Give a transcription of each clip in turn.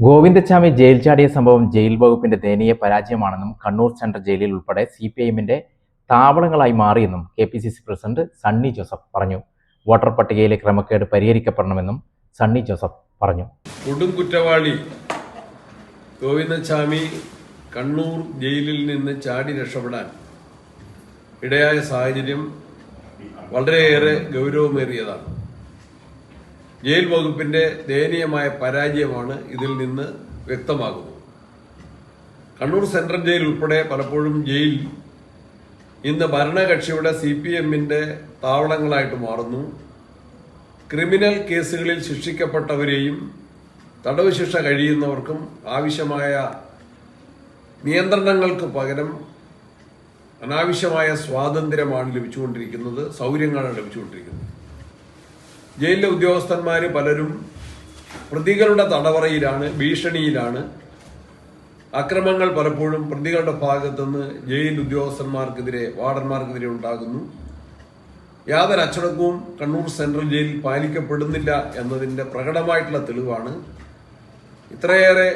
Govindachami jail ചാടിയ സംഭവം jail വകുപ്പിന്റെ ദയനീയ പരാജയമാണെന്നും കണ്ണൂർ സെൻട്രൽ ജയിലിൽ ഉൾപ്പെടെ സി പി ഐഎമ്മിന്റെ താവളങ്ങളായി മാറിയെന്നും K P C C president Sunny Joseph പറഞ്ഞു. വോട്ടർ പട്ടികയിലെ ക്രമക്കേട് പരിഹരിക്കപ്പെടണമെന്നും സണ്ണി ജോസഫ് പറഞ്ഞു. കൊടും കുറ്റവാളി ഗോവിന്ദസ്വാമി കണ്ണൂർ ജയിലിൽ നിന്ന് ചാടി രക്ഷപ്പെടാൻ ഇടയായ സാഹചര്യം വളരെയേറെ ഗൗരവമേറിയതാണ്. ജയിൽ വകുപ്പിന്റെ ദയനീയമായ പരാജയമാണ് ഇതിൽ നിന്ന് വ്യക്തമാകുന്നത്. കണ്ണൂർ സെൻട്രൽ ജയിൽ ഉൾപ്പെടെ പലപ്പോഴും ജയിൽ ഇന്ന് ഭരണകക്ഷിയുടെ സി പി എമ്മിന്റെ താവളങ്ങളായിട്ട് മാറുന്നു. ക്രിമിനൽ കേസുകളിൽ ശിക്ഷിക്കപ്പെട്ടവരെയും തടവ് ശിക്ഷ കഴിയുന്നവർക്കും ആവശ്യമായ നിയന്ത്രണങ്ങൾക്ക് പകരം അനാവശ്യമായ സ്വാതന്ത്ര്യമാണ് ലഭിച്ചുകൊണ്ടിരിക്കുന്നത് സൗകര്യങ്ങളാണ് ലഭിച്ചുകൊണ്ടിരിക്കുന്നത്. ജയിലിലെ ഉദ്യോഗസ്ഥന്മാർ പലരും പ്രതികളുടെ തടവറയിലാണ് ഭീഷണിയിലാണ്. അക്രമങ്ങൾ പലപ്പോഴും പ്രതികളുടെ ഭാഗത്തുനിന്ന് ജയിൽ ഉദ്യോഗസ്ഥന്മാർക്കെതിരെ വാർഡന്മാർക്കെതിരെ ഉണ്ടാകുന്നു. യാതൊരു അച്ചടക്കവും കണ്ണൂർ സെൻട്രൽ ജയിലിൽ പാലിക്കപ്പെടുന്നില്ല എന്നതിന്റെ പ്രകടമായിട്ടുള്ള തെളിവാണ്. ഇത്രയേറെ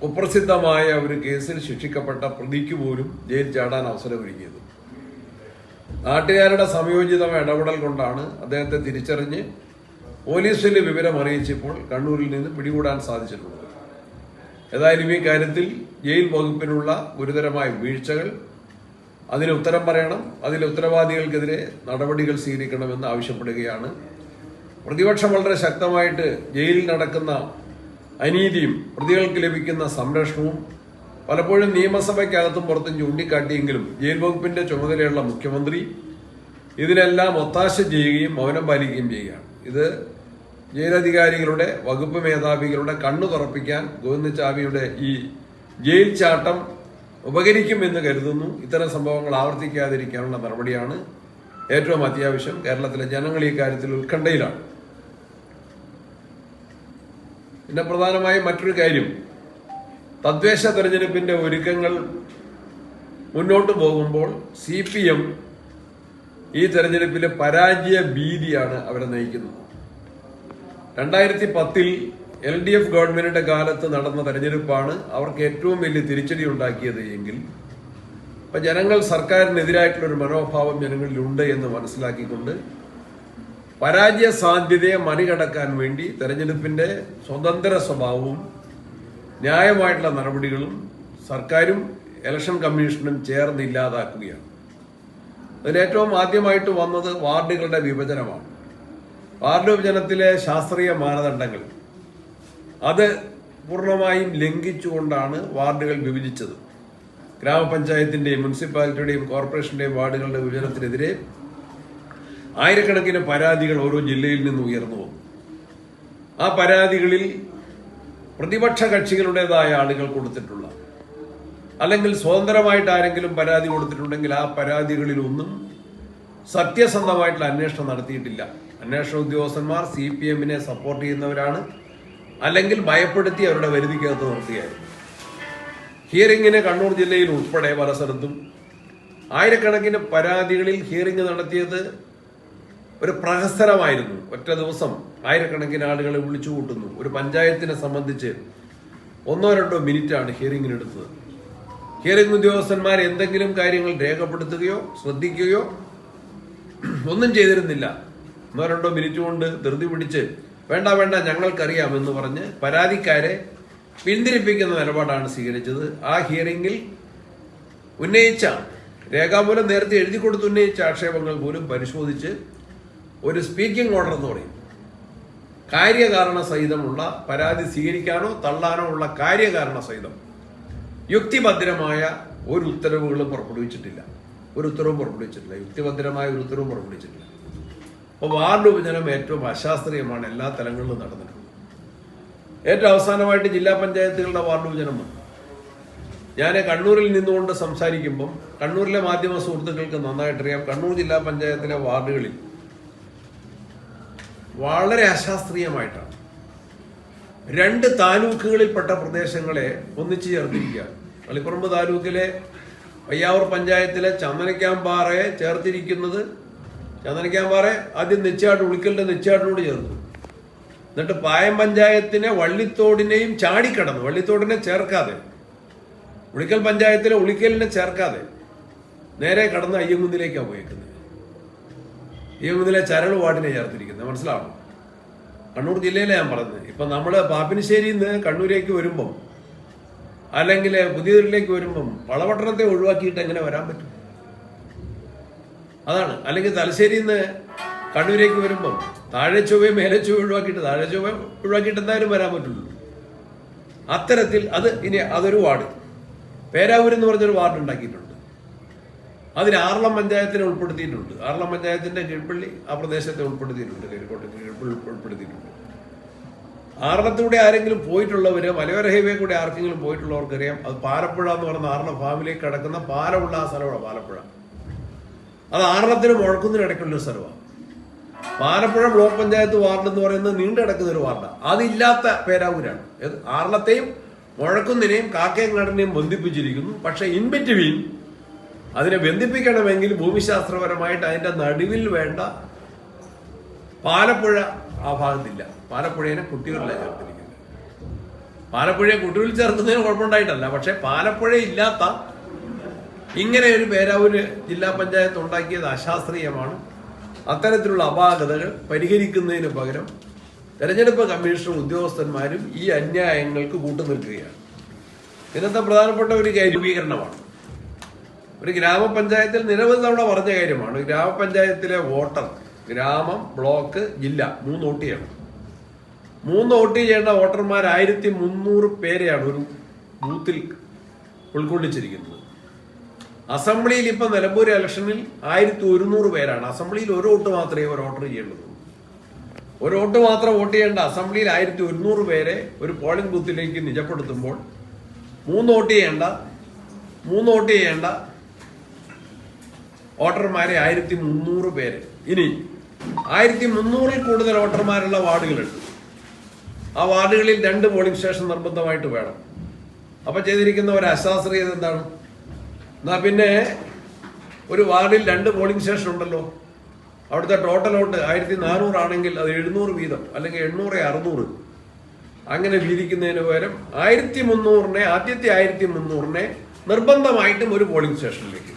കുപ്രസിദ്ധമായ ഒരു കേസിൽ ശിക്ഷിക്കപ്പെട്ട പ്രതിക്ക് പോലും ജയിൽ ചാടാൻ അവസരമൊരുക്കിയത്. നാട്ടുകാരുടെ സംയോജിതമായ ഇടപെടൽ കൊണ്ടാണ് അദ്ദേഹത്തെ തിരിച്ചറിഞ്ഞ് പോലീസിൽ വിവരം അറിയിച്ചപ്പോൾ കണ്ണൂരിൽ നിന്ന് പിടികൂടാൻ സാധിച്ചിട്ടുള്ളത് ഏതായാലും ഈ കാര്യത്തിൽ ജയിൽ വകുപ്പിനുള്ള ഗുരുതരമായ വീഴ്ചകൾ അതിന് ഉത്തരം പറയണം അതിൽ ഉത്തരവാദികൾക്കെതിരെ നടപടികൾ സ്വീകരിക്കണമെന്ന് ആവശ്യപ്പെടുകയാണ്. പ്രതിപക്ഷം വളരെ ശക്തമായിട്ട് ജയിലിൽ നടക്കുന്ന അനീതിയും പ്രതികൾക്ക് ലഭിക്കുന്ന സംരക്ഷണവും പലപ്പോഴും നിയമസഭയ്ക്കകത്തും പുറത്തും ചൂണ്ടിക്കാട്ടിയെങ്കിലും ജയിൽ വകുപ്പിന്റെ ചുമതലയുള്ള മുഖ്യമന്ത്രി ഇതിനെല്ലാം ഒത്താശ ചെയ്യുകയും മൗനം പാലിക്കുകയും ചെയ്യുകയാണ്. ഇത് ജയിലധികാരികളുടെ വകുപ്പ് മേധാവികളുടെ കണ്ണു തുറപ്പിക്കാൻ ഗോവിന്ദചാമിയുടെ ഈ ജയിൽ ചാട്ടം ഉപകരിക്കുമെന്ന് കരുതുന്നു. ഇത്തരം സംഭവങ്ങൾ ആവർത്തിക്കാതിരിക്കാനുള്ള നടപടിയാണ് ഏറ്റവും അത്യാവശ്യം. കേരളത്തിലെ ജനങ്ങൾ ഈ കാര്യത്തിൽ ഉത്കണ്ഠയിലാണ്. പിന്നെ പ്രധാനമായും മറ്റൊരു കാര്യം. തദ്ദേശ തെരഞ്ഞെടുപ്പിന്റെ ഒരുക്കങ്ങൾ മുന്നോട്ട് പോകുമ്പോൾ സി പി എം ഈ തെരഞ്ഞെടുപ്പിലെ പരാജയ ഭീതിയാണ് അവരെ നയിക്കുന്നത്. രണ്ടായിരത്തി പത്തിൽ എൽ ഡി എഫ് ഗവൺമെന്റിന്റെ കാലത്ത് നടന്ന തെരഞ്ഞെടുപ്പാണ് അവർക്ക് ഏറ്റവും വലിയ തിരിച്ചടി ഉണ്ടാക്കിയത് എങ്കിൽ ഇപ്പൊ ജനങ്ങൾ സർക്കാരിനെതിരായിട്ടുള്ള ഒരു മനോഭാവം ജനങ്ങളിലുണ്ട് എന്ന് മനസ്സിലാക്കിക്കൊണ്ട് പരാജയ സാധ്യതയെ മറികടക്കാൻ വേണ്ടി തെരഞ്ഞെടുപ്പിന്റെ സ്വതന്ത്ര സ്വഭാവവും ന്യായമായിട്ടുള്ള നടപടികളും സർക്കാരും ഇലക്ഷൻ കമ്മീഷനും ചേർന്ന് ഇല്ലാതാക്കുകയാണ്. അതിന് ഏറ്റവും ആദ്യമായിട്ട് വന്നത് വാർഡുകളുടെ വിഭജനമാണ്. വാർഡ് വിഭജനത്തിലെ ശാസ്ത്രീയ മാനദണ്ഡങ്ങൾ അത് പൂർണമായും ലംഘിച്ചുകൊണ്ടാണ് വാർഡുകൾ വിഭജിച്ചത്. ഗ്രാമപഞ്ചായത്തിന്റെയും മുനിസിപ്പാലിറ്റിയുടെയും കോർപ്പറേഷന്റെയും വാർഡുകളുടെ വിഭജനത്തിനെതിരെ ആയിരക്കണക്കിന് പരാതികൾ ഓരോ ജില്ലയിൽ നിന്ന് ഉയർന്നു വന്നു. ആ പരാതികളിൽ പ്രതിപക്ഷ കക്ഷികളുടേതായ ആളുകൾ കൊടുത്തിട്ടുള്ള അല്ലെങ്കിൽ സ്വതന്ത്രമായിട്ട് ആരെങ്കിലും പരാതി കൊടുത്തിട്ടുണ്ടെങ്കിൽ ആ പരാതികളിലൊന്നും സത്യസന്ധമായിട്ടുള്ള അന്വേഷണം നടത്തിയിട്ടില്ല. അന്വേഷണ ഉദ്യോഗസ്ഥന്മാർ സി പി എമ്മിനെ സപ്പോർട്ട് ചെയ്യുന്നവരാണ്. അല്ലെങ്കിൽ ഭയപ്പെടുത്തി അവരുടെ വരുതിക്കകത്ത് നിർത്തിയായിരുന്നു. ഹിയറിങ്ങിന് കണ്ണൂർ ജില്ലയിൽ ഉൾപ്പെടെ പല സ്ഥലത്തും ആയിരക്കണക്കിന് പരാതികളിൽ ഹിയറിംഗ് നടത്തിയത് ഒരു പ്രഹസനമായിരുന്നു. ഒറ്റ ദിവസം ആയിരക്കണക്കിന് ആളുകളെ വിളിച്ചു കൂട്ടുന്നു. ഒരു പഞ്ചായത്തിനെ സംബന്ധിച്ച് ഒന്നോ രണ്ടോ മിനിറ്റാണ് ഹിയറിംഗിന് എടുത്തത് ഹിയറിംഗ് ഉദ്യോഗസ്ഥന്മാർ എന്തെങ്കിലും കാര്യങ്ങൾ രേഖപ്പെടുത്തുകയോ ശ്രദ്ധിക്കുകയോ ഒന്നും ചെയ്തിരുന്നില്ല. ഒന്നോ രണ്ടോ മിനിറ്റ് കൊണ്ട് ധൃതി പിടിച്ച് വേണ്ട വേണ്ട ഞങ്ങൾക്കറിയാം എന്ന് പറഞ്ഞ് പരാതിക്കാരെ പിന്തിരിപ്പിക്കുന്ന നിലപാടാണ് സ്വീകരിച്ചത്. ആ ഹിയറിംഗിൽ ഉന്നയിച്ച രേഖാമൂലം നേരത്തെ എഴുതി കൊടുത്ത് ഉന്നയിച്ച ആക്ഷേപങ്ങൾ പോലും പരിശോധിച്ച് ഒരു സ്പീക്കിംഗ് ഓർഡർ എന്ന് പറയും. കാര്യകാരണ സഹിതമുള്ള പരാതി സ്വീകരിക്കാനോ തള്ളാനോ ഉള്ള കാര്യകാരണ സഹിതം. യുക്തിഭദ്രമായ ഒരു ഉത്തരവുകളും പുറപ്പെടുവിച്ചിട്ടില്ല. ഒരു ഉത്തരവും പുറപ്പെടുവിച്ചിട്ടില്ല. യുക്തിഭദ്രമായ ഒരു ഉത്തരവും പുറപ്പെടുവിച്ചിട്ടില്ല. അപ്പോൾ വാർഡ് വിഭജനം ഏറ്റവും അശാസ്ത്രീയമാണ് എല്ലാ തലങ്ങളിലും നടന്നിട്ടുള്ളത്. ഏറ്റവും അവസാനമായിട്ട് ജില്ലാ പഞ്ചായത്തുകളുടെ വാർഡ് വിഭജനം വന്നു. ഞാൻ കണ്ണൂരിൽ നിന്നുകൊണ്ട് സംസാരിക്കുമ്പം കണ്ണൂരിലെ മാധ്യമ സുഹൃത്തുക്കൾക്ക് നന്നായിട്ടറിയാം. കണ്ണൂർ ജില്ലാ പഞ്ചായത്തിലെ വാർഡുകളിൽ വളരെ അശാസ്ത്രീയമായിട്ടാണ്. രണ്ട് താലൂക്കുകളിൽപ്പെട്ട പ്രദേശങ്ങളെ ഒന്നിച്ചു ചേർത്തിരിക്കുക. കളിപ്പറമ്പ് താലൂക്കിലെ പയ്യാവൂർ പഞ്ചായത്തിലെ ചന്ദനക്കാമ്പാറയെ ചേർത്തിരിക്കുന്നത് ചന്ദനക്കാമ്പാറ ആദ്യം നെച്ചാട്ട് ഉളിക്കലിന്റെ നെച്ചാട്ടിനോട് ചേർന്നു എന്നിട്ട് പായം പഞ്ചായത്തിനെ വള്ളിത്തോടിനെയും ചാടിക്കടന്നു. വള്ളിത്തോടിനെ ചേർക്കാതെ. ഉളിക്കൽ പഞ്ചായത്തിലെ ഉളിക്കലിനെ ചേർക്കാതെ നേരെ കടന്ന് അയ്യങ്കുന്നിലേക്കാണ് പോയേക്കുന്നത്. അയ്യങ്കുന്നിലെ ചരട് വാർഡിനെ ചേർത്തിരിക്കുന്നത്. മനസ്സിലാവണം കണ്ണൂർ ജില്ലയിലെ ഞാൻ പറഞ്ഞത്. ഇപ്പം നമ്മൾ പാപ്പിനിശ്ശേരിയിൽ നിന്ന് കണ്ണൂരേക്ക് വരുമ്പം അല്ലെങ്കിൽ പുതിയതിലേക്ക് വരുമ്പം വളപട്ടണത്തെ ഒഴിവാക്കിയിട്ട് എങ്ങനെ വരാൻ പറ്റും? അതാണ്. അല്ലെങ്കിൽ തലശ്ശേരിയിൽ നിന്ന് കണ്ണൂരേക്ക് വരുമ്പം താഴെ ചൊവ്വ മേലെ ചൊവ്വ ഒഴിവാക്കിയിട്ട് താഴെ ചൊവ്വ ഒഴിവാക്കിയിട്ട് എന്തായാലും വരാൻ പറ്റുള്ളൂ. അത്തരത്തിൽ അത് ഇനി അതൊരു വാർഡ്. പേരാവൂർ എന്ന് പറഞ്ഞൊരു വാർഡ് ഉണ്ടാക്കിയിട്ടുണ്ട്. അതിന് ആറളം പഞ്ചായത്തിനെ ഉൾപ്പെടുത്തിയിട്ടുണ്ട്. ആറളം പഞ്ചായത്തിന്റെ കീഴ്പള്ളി ആ പ്രദേശത്തെ ഉൾപ്പെടുത്തിയിട്ടുണ്ട്. കരിക്കോട്ടെ കീഴ്പള്ളി ഉൾപ്പെടുത്തിയിട്ടുണ്ട്. ആറളത്തൂടെ ആരെങ്കിലും പോയിട്ടുള്ളവര് മലയോര ഹൈവേ കൂടെ ആർക്കെങ്കിലും പോയിട്ടുള്ളവർക്കറിയാം. അത് പാലപ്പുഴ എന്ന് പറയുന്ന ആറള ഫാമിലേക്ക് കിടക്കുന്ന പാലമുള്ള ആ സ്ഥലമാണ് പാലപ്പുഴ. അത് ആറളത്തിനും മുഴക്കുന്നതിന് ഇടയ്ക്കുള്ള ഒരു സ്ഥലമാണ്. പാലപ്പുഴ ബ്ലോക്ക് പഞ്ചായത്ത് വാർഡ് എന്ന് പറയുന്നത് നീണ്ടു കിടക്കുന്ന ഒരു വാർഡാണ് അതില്ലാത്ത പേരാവൂരാണ്. ആറളത്തെയും മുഴക്കുന്നിനെയും കാക്കയങ്ങാടിനെയും ബന്ധിപ്പിച്ചിരിക്കുന്നു. പക്ഷേ ഇൻ ബിറ്റ്വീൻ അതിനെ ബന്ധിപ്പിക്കണമെങ്കിൽ ഭൂമിശാസ്ത്രപരമായിട്ട് അതിന്റെ നടുവിൽ വേണ്ട പാലപ്പുഴ ആ ഭാഗത്തില്ല. പാലപ്പുഴേനെ കുട്ടികളിലാണ് ചേർത്തിരിക്കുന്നത്. പാലപ്പുഴയെ കുട്ടികളിൽ ചേർക്കുന്നതിന് കുഴപ്പമുണ്ടായിട്ടല്ല. പക്ഷെ പാലപ്പുഴ ഇല്ലാത്ത ഇങ്ങനെ ഒരു പേരാവൂര് ജില്ലാ പഞ്ചായത്ത് ഉണ്ടാക്കിയത് അശാസ്ത്രീയമാണ്. അത്തരത്തിലുള്ള അപാകതകൾ പരിഹരിക്കുന്നതിന് പകരം തെരഞ്ഞെടുപ്പ് കമ്മീഷൻ ഉദ്യോഗസ്ഥന്മാരും ഈ അന്യായങ്ങൾക്ക് കൂട്ടുനിൽക്കുകയാണ്. ഇന്നത്തെ പ്രധാനപ്പെട്ട ഒരു രൂപീകരണമാണ് ഒരു ഗ്രാമപഞ്ചായത്തിൽ നിരവധി തവണ പറഞ്ഞ കാര്യമാണ്. ഗ്രാമപഞ്ചായത്തിലെ വോട്ടർ ഗ്രാമം ബ്ലോക്ക് ജില്ല മൂന്ന് വോട്ട് ചെയ്യണം. മൂന്ന് വോട്ട് ചെയ്യേണ്ട വോട്ടർമാർ ആയിരത്തി മുന്നൂറ് പേരെയാണ് ഒരു ബൂത്തിൽ ഉൾക്കൊള്ളിച്ചിരിക്കുന്നത്. അസംബ്ലിയിൽ ഇപ്പൊ നിലമ്പൂർ ഇലക്ഷനിൽ ആയിരത്തി ഒരുന്നൂറ് പേരാണ്. അസംബ്ലിയിൽ ഒരു വോട്ട് മാത്രമേ ഒരു വോട്ടർ ചെയ്യേണ്ടതുള്ളൂ. ഒരു വോട്ട് മാത്രം വോട്ട് ചെയ്യേണ്ട അസംബ്ലിയിൽ ആയിരത്തി ഒരുന്നൂറ് പേരെ ഒരു പോളിംഗ് ബൂത്തിലേക്ക് നിജപ്പെടുത്തുമ്പോൾ മൂന്ന് വോട്ട് ചെയ്യേണ്ട മൂന്ന് വോട്ട് ചെയ്യേണ്ട വോട്ടർമാരെ ആയിരത്തി മുന്നൂറ് പേര്. ഇനി ആയിരത്തി മുന്നൂറിൽ കൂടുതൽ വോട്ടർമാരുള്ള വാർഡുകളുണ്ട്. ആ വാർഡുകളിൽ രണ്ട് പോളിംഗ് സ്റ്റേഷൻ നിർബന്ധമായിട്ട് വേണം. അപ്പൊ ചെയ്തിരിക്കുന്ന ഒരു അശാസ്ത്രീയത എന്താണ്? എന്നാ പിന്നെ ഒരു വാർഡിൽ രണ്ട് പോളിംഗ് സ്റ്റേഷൻ ഉണ്ടല്ലോ. അവിടുത്തെ ടോട്ടൽ വോട്ട് ആയിരത്തി നാനൂറാണെങ്കിൽ അത് എഴുന്നൂറ് വീതം അല്ലെങ്കിൽ എണ്ണൂറ് അറുന്നൂറ്. അങ്ങനെ വീതിക്കുന്നതിന് പകരം ആയിരത്തി മുന്നൂറിനെ ആദ്യത്തെ ആയിരത്തി മുന്നൂറിനെ നിർബന്ധമായിട്ടും ഒരു പോളിംഗ് സ്റ്റേഷനിലേക്ക്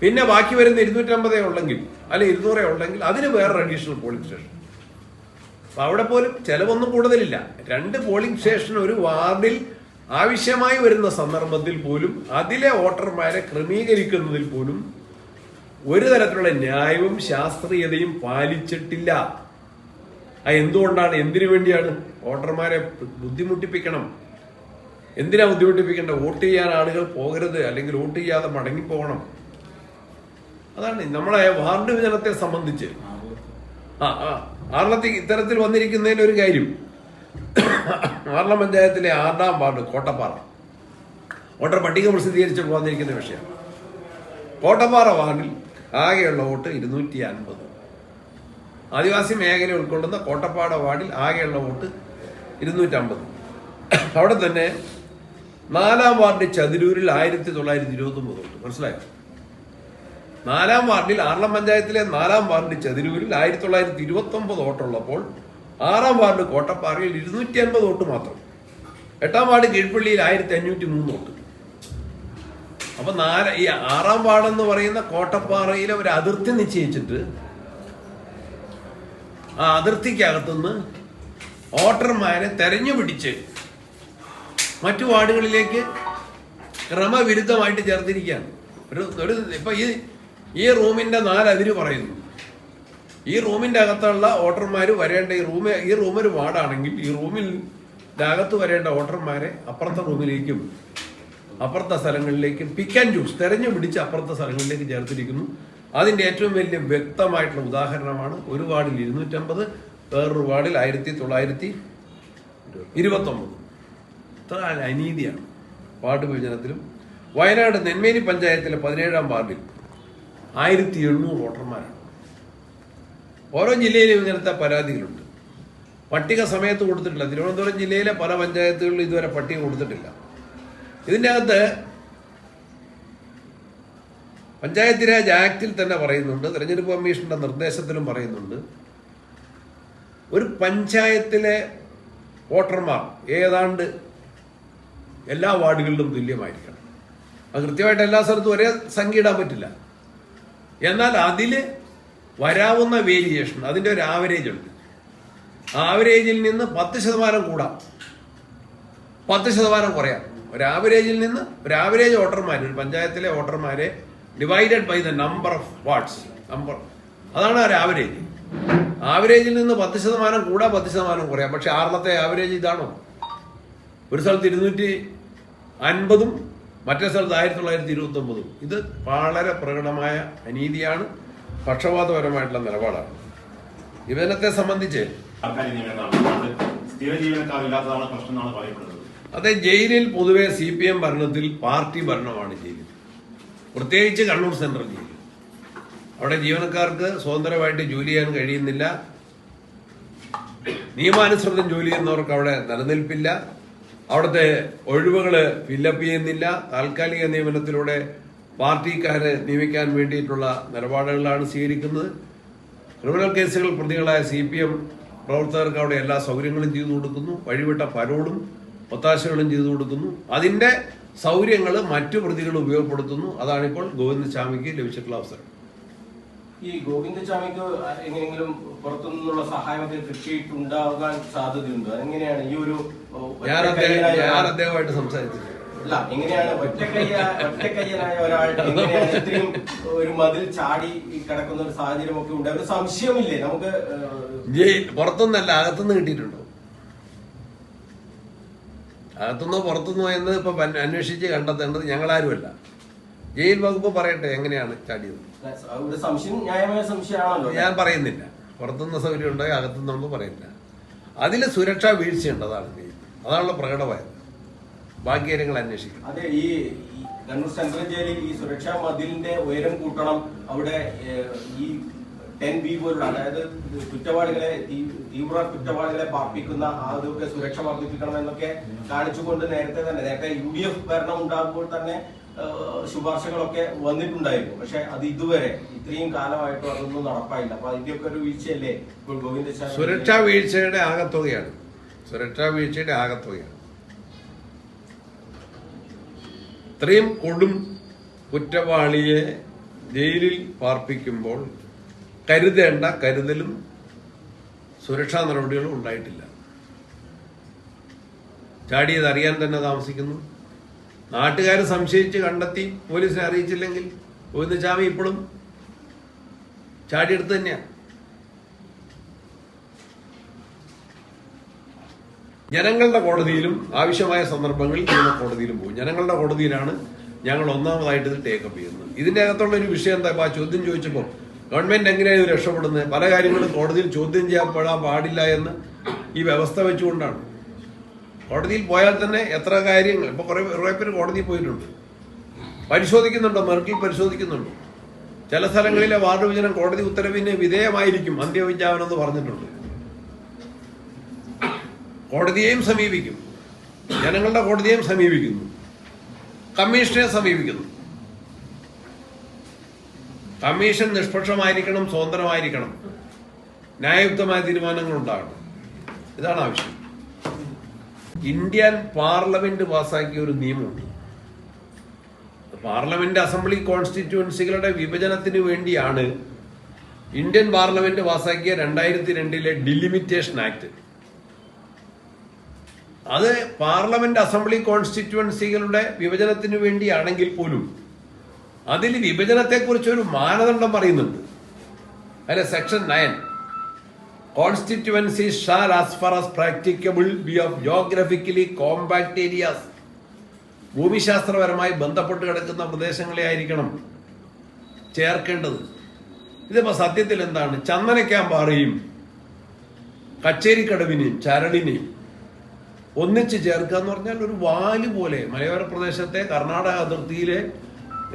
പിന്നെ ബാക്കി വരുന്ന ഇരുന്നൂറ്റമ്പതേ ഉള്ളെങ്കിൽ അല്ലെ ഇരുന്നൂറേ ഉള്ളെങ്കിൽ അതിന് വേറൊരു അഡീഷണൽ പോളിംഗ് സ്റ്റേഷൻ അപ്പൊ അവിടെ പോലും ചെലവൊന്നും കൂടുതലില്ല. രണ്ട് പോളിംഗ് സ്റ്റേഷൻ ഒരു വാർഡിൽ ആവശ്യമായി വരുന്ന സന്ദർഭത്തിൽ പോലും അതിലെ വോട്ടർമാരെ ക്രമീകരിക്കുന്നതിൽ പോലും ഒരു തരത്തിലുള്ള ന്യായവും ശാസ്ത്രീയതയും പാലിച്ചിട്ടില്ല. ആ എന്തുകൊണ്ടാണ്? എന്തിനു വേണ്ടിയാണ് വോട്ടർമാരെ ബുദ്ധിമുട്ടിപ്പിക്കണം? എന്തിനാ ബുദ്ധിമുട്ടിപ്പിക്കേണ്ടത്? വോട്ട് ചെയ്യാൻ ആളുകൾ പോകരുത്. അല്ലെങ്കിൽ വോട്ട് ചെയ്യാതെ മടങ്ങിപ്പോകണം. അതാണ് നമ്മളെ വാർഡ് വിഭജനത്തെ സംബന്ധിച്ച്. ആ ആ. ആറളത്തിൽ ഇത്തരത്തിൽ വന്നിരിക്കുന്നതിന് ഒരു കാര്യം. ആർല പഞ്ചായത്തിലെ ആറാം വാർഡ് കോട്ടപ്പാറ. വോട്ടർ പട്ടിക പ്രസിദ്ധീകരിച്ച് വന്നിരിക്കുന്ന വിഷയം. കോട്ടപ്പാറ വാർഡിൽ ആകെയുള്ള വോട്ട് ഇരുന്നൂറ്റി അൻപത്. ആദിവാസി മേഖല ഉൾക്കൊള്ളുന്ന കോട്ടപ്പാട വാർഡിൽ ആകെയുള്ള വോട്ട് ഇരുന്നൂറ്റമ്പത് അവിടെ തന്നെ നാലാം വാർഡ് ചതിരൂരിൽ ആയിരത്തി തൊള്ളായിരത്തി ഇരുപത്തി ഒമ്പത് വോട്ട്. മനസ്സിലായോ? നാലാം വാർഡിൽ ആറളം പഞ്ചായത്തിലെ നാലാം വാർഡ് ചതിരൂരിൽ ആയിരത്തി തൊള്ളായിരത്തി ഇരുപത്തി ഒമ്പത് വോട്ടുള്ളപ്പോൾ ആറാം വാർഡ് കോട്ടപ്പാറയിൽ ഇരുന്നൂറ്റി അൻപത് വോട്ട് മാത്രം. എട്ടാം വാർഡ് കീഴ്പള്ളിയിൽ ആയിരത്തി അഞ്ഞൂറ്റി മൂന്ന് വോട്ട്. അപ്പൊ നാല ഈ ആറാം വാർഡ് എന്ന് പറയുന്ന കോട്ടപ്പാറയിലെ ഒരു അതിർത്തി നിശ്ചയിച്ചിട്ട് ആ അതിർത്തിക്കകത്തുനിന്ന് വോട്ടർമാരെ തെരഞ്ഞു പിടിച്ച് മറ്റു വാർഡുകളിലേക്ക് ക്രമവിരുദ്ധമായിട്ട് ചേർത്തിരിക്കുകയാണ്. ഒരു ഒരു ഇപ്പൊ ഈ ഈ റൂമിന്റെ നാലതിര് പറയുന്നു. ഈ റൂമിന്റെ അകത്തുള്ള വോട്ടർമാർ വരേണ്ട ഈ റൂമ് ഈ റൂം ഒരു വാർഡാണെങ്കിൽ ഈ റൂമിൽ അകത്ത് വരേണ്ട വോട്ടർമാരെ അപ്പുറത്തെ റൂമിലേക്കും അപ്പുറത്തെ സ്ഥലങ്ങളിലേക്കും പിക്ക് ആൻഡ് ചൂസ് തെരഞ്ഞു പിടിച്ച് അപ്പുറത്തെ സ്ഥലങ്ങളിലേക്ക് ചേർത്തിരിക്കുന്നു. അതിന്റെ ഏറ്റവും വലിയ വ്യക്തമായിട്ടുള്ള ഉദാഹരണമാണ് ഒരു വാർഡിൽ ഇരുന്നൂറ്റമ്പത് വേറൊരു വാർഡിൽ ആയിരത്തി തൊള്ളായിരത്തി ഇരുപത്തൊമ്പത്. ഇത്ര അനീതിയാണ് വാർഡ് വിഭജനത്തിലും. വയനാട് നെന്മേനി പഞ്ചായത്തിലെ പതിനേഴാം വാർഡിൽ ആയിരത്തി എണ്ണൂറ് വോട്ടർമാരാണ്. ഓരോ ജില്ലയിലും ഇങ്ങനത്തെ പരാതികളുണ്ട്. പട്ടിക സമയത്ത് കൊടുത്തിട്ടില്ല. തിരുവനന്തപുരം ജില്ലയിലെ പല പഞ്ചായത്തുകളിലും ഇതുവരെ പട്ടിക കൊടുത്തിട്ടില്ല. ഇതിന്റെ അകത്ത് പഞ്ചായത്ത് രാജ് ആക്ടിൽ തന്നെ പറയുന്നുണ്ട് തെരഞ്ഞെടുപ്പ് കമ്മീഷന്റെ നിർദ്ദേശത്തിലും പറയുന്നുണ്ട്. ഒരു പഞ്ചായത്തിലെ വോട്ടർമാർ ഏതാണ്ട് എല്ലാ വാർഡുകളിലും തുല്യമായിരിക്കണം. അത് കൃത്യമായിട്ട് എല്ലാ സ്ഥലത്തും ഒരേ സംഖ്യ ഇടാൻ പറ്റില്ല. എന്നാൽ അതിൽ വരാവുന്ന വേരിയേഷൻ അതിന്റെ ഒരു ആവറേജ് ഉണ്ട്. ആവറേജിൽ നിന്ന് പത്ത് ശതമാനം കൂടാം. പത്ത് ശതമാനം കുറയാം. ഒരു ആവറേജിൽ നിന്ന് ഒരു ആവറേജ് വോട്ടർമാർ ഒരു പഞ്ചായത്തിലെ വോട്ടർമാരെ divided by the number of wards number അതാണ് ഒരു ആവറേജ് ആവറേജിൽ നിന്ന് പത്ത് ശതമാനം കൂടാ പത്ത് ശതമാനം കുറയാം. പക്ഷെ ആറിലത്തെ ആവറേജ് ഇതാണോ? ഒരു സ്ഥലത്ത് ഇരുന്നൂറ്റി അൻപതും മറ്റേ സ്ഥലത്ത് ആയിരത്തി തൊള്ളായിരത്തി ഇരുപത്തി ഒമ്പതും ഇത് വളരെ പ്രകടമായ അനീതിയാണ് പക്ഷപാതപരമായിട്ടുള്ള നിലപാടാണ്. വിഭജനത്തെ സംബന്ധിച്ച് അതെ ജയിലിൽ പൊതുവെ സി പി എം ഭരണത്തിൽ പാർട്ടി ഭരണമാണ് ജയിലിൽ. പ്രത്യേകിച്ച് കണ്ണൂർ സെൻട്രൽ ജയിലിൽ. അവിടെ ജീവനക്കാർക്ക് സ്വതന്ത്രമായിട്ട് ജോലി ചെയ്യാൻ കഴിയുന്നില്ല. നിയമാനുസൃതം ജോലി ചെയ്യുന്നവർക്ക് അവിടെ നിലനിൽപ്പില്ല. അവിടുത്തെ ഒഴിവുകൾ ഫില്ലപ്പ് ചെയ്യുന്നില്ല. താൽക്കാലിക നിയമനത്തിലൂടെ പാർട്ടിക്കാരെ നിയമിക്കാൻ വേണ്ടിയിട്ടുള്ള നിലപാടുകളാണ് സ്വീകരിക്കുന്നത്. ക്രിമിനൽ കേസുകൾ പ്രതികളായ സി പി എം പ്രവർത്തകർക്ക് അവിടെ എല്ലാ സൗകര്യങ്ങളും ചെയ്തു കൊടുക്കുന്നു. വഴിവിട്ട പരോളും ഒത്താശകളും ചെയ്തു കൊടുക്കുന്നു. അതിന്റെ സൗകര്യങ്ങൾ മറ്റു പ്രതികൾ ഉപയോഗപ്പെടുത്തുന്നു. അതാണിപ്പോൾ ഗോവിന്ദസ്വാമിക്ക് ലഭിച്ചിട്ടുള്ള അവസരം. ഈ ഗോവിന്ദസ്വാമിക്ക് എങ്ങനെയെങ്കിലും പുറത്തുനിന്നുള്ള സഹായമൊക്കെ കിട്ടിയിട്ടുണ്ടാകാൻ സാധ്യതയുണ്ടോ? അതെങ്ങനെയാണ് ഈ ഒരു ഞാൻ അദ്ദേഹമായിട്ട് സംസാരിച്ചില്ല. അല്ല എങ്ങനെയാണ് ഒറ്റക്കയ്യ ഒറ്റക്കയ്യനായ ഒരാൾ എങ്ങനെയാണ് ഇത്രയും ഒരു മതിൽ ചാടി കിടക്കുന്ന ഒരു സാഹചര്യം ഒക്കെ ഉണ്ട്? ഒരു സംശയമില്ലേ? നമുക്ക് പുറത്തുനിന്നല്ല അകത്തുനിന്ന് കിട്ടിയിട്ടുണ്ടോ? അകത്തുനിന്നോ പുറത്തുനിന്നോ എന്ന് ഇപ്പൊ അന്വ- അന്വേഷിച്ച് കണ്ടെത്തേണ്ടത് ഞങ്ങളാരുമല്ല. ജയിൽ വകുപ്പ് പറയട്ടെ എങ്ങനെയാണ് ചാടിയത്? ഒരു സംശയം ന്യായമായ സംശയമാണല്ലോ ഞാൻ പറയുന്നില്ല. പുറത്തുനിന്ന് സൗകര്യം ഉണ്ടായി അകത്തുനിന്നൊന്നും പറയുന്നില്ല. അതിൽ സുരക്ഷാ വീഴ്ചയുണ്ട് അതാണ് അതാണല്ലോ പ്രകടമായത്. ബാക്കി കാര്യങ്ങൾ അന്വേഷിക്കും അതെ ഈ കണ്ണൂർ സെൻട്രൽ ജയിലിൽ ഈ സുരക്ഷാ മതിലിന്റെ ഉയരം കൂട്ടണം. അവിടെ ഈ ടെൻ ബി പോലുള്ള അതായത് കുറ്റവാളികളെ തീവ്ര കുറ്റവാളികളെ പാർപ്പിക്കുന്ന അതൊക്കെ സുരക്ഷ വർദ്ധിപ്പിക്കണം എന്നൊക്കെ കാണിച്ചുകൊണ്ട് നേരത്തെ തന്നെ നേരത്തെ യു ഡി എഫ് ഭരണം ഉണ്ടാകുമ്പോൾ തന്നെ ശുപാർശകളൊക്കെ വന്നിട്ടുണ്ടായിരുന്നു. പക്ഷെ അത് ഇതുവരെ ഇത്രയും കാലമായിട്ടും അതൊന്നും നടപ്പായില്ല. അപ്പൊ അതിന്റെയൊക്കെ ഒരു വീഴ്ചയല്ലേ ഇപ്പോൾ ഗോവിന്ദ സുരക്ഷാ വീഴ്ചയുടെ ആകത്തുകയാണ്. സുരക്ഷാ വീഴ്ചയുടെ ആകത്തുകയാണ്. ഇത്രയും കൊടും കുറ്റവാളിയെ ജയിലിൽ പാർപ്പിക്കുമ്പോൾ കരുതേണ്ട കരുതലും സുരക്ഷാ നടപടികളും ഉണ്ടായിട്ടില്ല. ചാടിയത് അറിയാൻ തന്നെ താമസിക്കുന്നു. നാട്ടുകാർ സംശയിച്ച് കണ്ടെത്തി പോലീസിനെ അറിയിച്ചില്ലെങ്കിൽ ഗോവിന്ദസ്വാമി ഇപ്പോഴും ചാടിയെടുത്ത് തന്നെയാണ് ജനങ്ങളുടെ കോടതിയിലും ആവശ്യമായ സന്ദർഭങ്ങളിൽ നിയമ കോടതിയിലും പോകും. ജനങ്ങളുടെ കോടതിയിലാണ് ഞങ്ങൾ ഒന്നാമതായിട്ട് ഇത് ടേക്കപ്പ് ചെയ്യുന്നത്. ഇതിന്റെ അകത്തുള്ള ഒരു വിഷയം എന്താ? ആ ചോദ്യം ചോദിച്ചപ്പോൾ ഗവൺമെന്റ് എങ്ങനെയാണ് ഇത് രക്ഷപ്പെടുന്നത്? പല കാര്യങ്ങളും കോടതിയിൽ ചോദ്യം ചെയ്യപ്പെടാൻ പാടില്ല എന്ന് ഈ വ്യവസ്ഥ വെച്ചുകൊണ്ടാണ്. കോടതിയിൽ പോയാൽ തന്നെ എത്ര കാര്യങ്ങൾ? ഇപ്പൊ കുറെ കുറെ പേര് കോടതിയിൽ പോയിട്ടുണ്ട്. പരിശോധിക്കുന്നുണ്ടോ? മെറിറ്റിൽ പരിശോധിക്കുന്നുണ്ടോ? ചില സ്ഥലങ്ങളിലെ വാർഡ് വിഭജനം കോടതി ഉത്തരവിന് വിധേയമായിരിക്കും. അന്ത്യവിജ്ഞാപനം എന്ന് പറഞ്ഞിട്ടുണ്ട്. കോടതിയെയും സമീപിക്കും. ജനങ്ങളുടെ കോടതിയെയും സമീപിക്കുന്നു. കമ്മീഷനെ സമീപിക്കുന്നു. കമ്മീഷൻ നിഷ്പക്ഷമായിരിക്കണം സ്വതന്ത്രമായിരിക്കണം. ന്യായയുക്തമായ തീരുമാനങ്ങൾ ഉണ്ടാകണം ഇതാണ് ആവശ്യം. ഇന്ത്യൻ പാർലമെന്റ് പാസാക്കിയ ഒരു നിയമമുണ്ട്. പാർലമെന്റ് അസംബ്ലി കോൺസ്റ്റിറ്റ്യുവൻസികളുടെ വിഭജനത്തിന് വേണ്ടിയാണ് ഇന്ത്യൻ പാർലമെന്റ് പാസാക്കിയ രണ്ടായിരത്തി രണ്ടിലെ ഡിലിമിറ്റേഷൻ ആക്ട്. അത് പാർലമെന്റ് അസംബ്ലി കോൺസ്റ്റിറ്റ്യുവൻസികളുടെ വിഭജനത്തിന് വേണ്ടിയാണെങ്കിൽ പോലും അതിൽ വിഭജനത്തെക്കുറിച്ച് ഒരു മാനദണ്ഡം പറയുന്നുണ്ട്. അതിലെ section nine. Constituency shall as far as practicable be of geographically compact areas ഭൂമിശാസ്ത്രപരമായി ബന്ധപ്പെട്ട് കിടക്കുന്ന പ്രദേശങ്ങളെ ആയിരിക്കണം ചേർക്കേണ്ടത്. ഇതിപ്പോ സത്യത്തിൽ എന്താണ്? ചന്ദനക്കാമ്പാറയും കച്ചേരിക്കടവിനെയും ചരടിനെയും ഒന്നിച്ച് ചേർക്കുക എന്ന് പറഞ്ഞാൽ ഒരു വാൽ പോലെ മലയോര പ്രദേശത്തെ കർണാടക അതിർത്തിയിലെ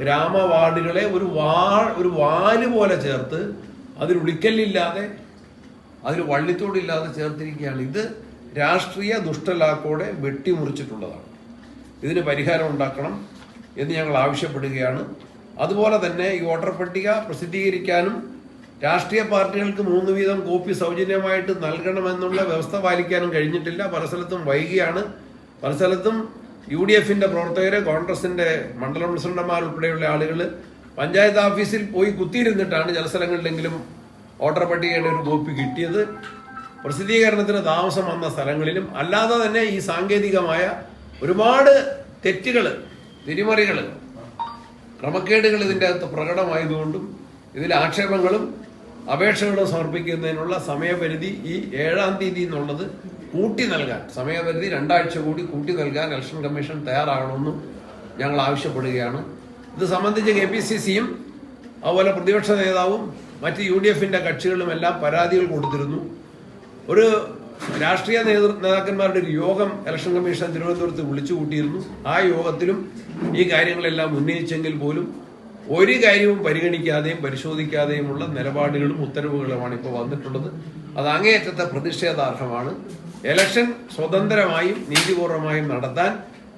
ഗ്രാമവാർഡുകളെ ഒരു വാ ഒരു വാൽ പോലെ ചേർത്ത് അതിൽ ഉളിക്കല്ലില്ലാതെ അതിൽ വള്ളിത്തോടില്ലാതെ ചേർത്തിരിക്കുകയാണ്. ഇത് രാഷ്ട്രീയ ദുഷ്ടലാക്കോടെ വെട്ടിമുറിച്ചിട്ടുള്ളതാണ്. ഇതിന് പരിഹാരം ഉണ്ടാക്കണം എന്ന് ഞങ്ങൾ ആവശ്യപ്പെടുകയാണ്. അതുപോലെ തന്നെ ഈ വോട്ടർ പട്ടിക പ്രസിദ്ധീകരിക്കാനും രാഷ്ട്രീയ പാർട്ടികൾക്ക് മൂന്ന് വീതം കോപ്പി സൗജന്യമായിട്ട് നൽകണമെന്നുള്ള വ്യവസ്ഥ പാലിക്കാനും കഴിഞ്ഞിട്ടില്ല. പല സ്ഥലത്തും വൈകിയാണ്. പല സ്ഥലത്തും യു ഡി എഫിന്റെ പ്രവർത്തകർ കോൺഗ്രസിന്റെ മണ്ഡലം പ്രസിഡന്റുമാർ ഉൾപ്പെടെയുള്ള ആളുകൾ പഞ്ചായത്ത് ഓഫീസിൽ പോയി കുത്തിയിരുന്നിട്ടാണ് ചില സ്ഥലങ്ങളിലെങ്കിലും വോട്ടർ പട്ടികയുടെ ഒരു കോപ്പി കിട്ടിയത് പ്രസിദ്ധീകരണത്തിന് താമസം വന്ന സ്ഥലങ്ങളിലും. അല്ലാതെ തന്നെ ഈ സാങ്കേതികമായ ഒരുപാട് തെറ്റുകൾ തിരിമറികൾ ക്രമക്കേടുകൾ ഇതിന്റെ അകത്ത് പ്രകടമായതുകൊണ്ടും ഇതിൽ ആക്ഷേപങ്ങളും അപേക്ഷകളും സമർപ്പിക്കുന്നതിനുള്ള സമയപരിധി ഈ ഏഴാം തീയതി എന്നുള്ളത് കൂട്ടി നൽകാൻ സമയപരിധി രണ്ടാഴ്ച കൂടി കൂട്ടി നൽകാൻ ഇലക്ഷൻ കമ്മീഷൻ തയ്യാറാകണമെന്നും ഞങ്ങൾ ആവശ്യപ്പെടുകയാണ്. ഇത് സംബന്ധിച്ച് കെ പി സി സിയും അതുപോലെ പ്രതിപക്ഷ നേതാവും മറ്റ് യു ഡി എഫിന്റെ കക്ഷികളും എല്ലാം പരാതികൾ കൊടുത്തിരുന്നു. ഒരു രാഷ്ട്രീയ നേതൃ നേതാക്കന്മാരുടെ ഒരു യോഗം ഇലക്ഷൻ കമ്മീഷൻ തിരുവനന്തപുരത്ത് വിളിച്ചു കൂട്ടിയിരുന്നു. ആ യോഗത്തിലും ഈ കാര്യങ്ങളെല്ലാം ഉന്നയിച്ചെങ്കിൽ പോലും ഒരു കാര്യവും പരിഗണിക്കാതെയും പരിശോധിക്കാതെയുമുള്ള നിലപാടുകളും ഉത്തരവുകളുമാണ് ഇപ്പോൾ വന്നിട്ടുള്ളത്. അത് അങ്ങേയറ്റത്തെ പ്രതിഷേധാർഹമാണ്. ഇലക്ഷൻ സ്വതന്ത്രമായും നീതിപൂർവമായും നടത്താൻ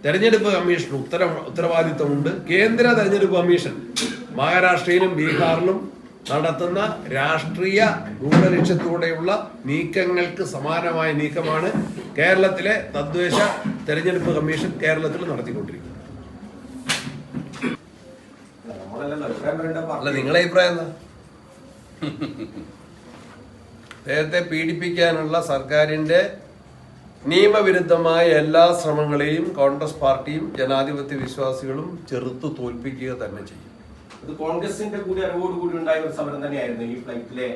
തെരഞ്ഞെടുപ്പ് കമ്മീഷൻ ഉത്തര ഉത്തരവാദിത്തമുണ്ട് കേന്ദ്ര തെരഞ്ഞെടുപ്പ് കമ്മീഷൻ മഹാരാഷ്ട്രയിലും ബീഹാറിലും നടത്തുന്ന രാഷ്ട്രീയ ഗൂഢലക്ഷ്യത്തോടെയുള്ള നീക്കങ്ങൾക്ക് സമാനമായ നീക്കമാണ് കേരളത്തിലെ തദ്ദേശ തെരഞ്ഞെടുപ്പ് കമ്മീഷൻ കേരളത്തിൽ നടത്തിക്കൊണ്ടിരിക്കുന്നത്. അല്ല നിങ്ങളെ അഭിപ്രായം എന്താ? അദ്ദേഹത്തെ പീഡിപ്പിക്കാനുള്ള സർക്കാരിന്റെ നിയമവിരുദ്ധമായ എല്ലാ ശ്രമങ്ങളെയും കോൺഗ്രസ് പാർട്ടിയും ജനാധിപത്യ വിശ്വാസികളും ചെറുത്തു തോൽപ്പിക്കുക തന്നെ ചെയ്യും. ഇത് കോൺഗ്രസിന്റെ കൂടി അറിവോടുകൂടി ഉണ്ടായ ഒരു സമരം തന്നെയായിരുന്നു ഈ ഫ്ലൈറ്റിലെ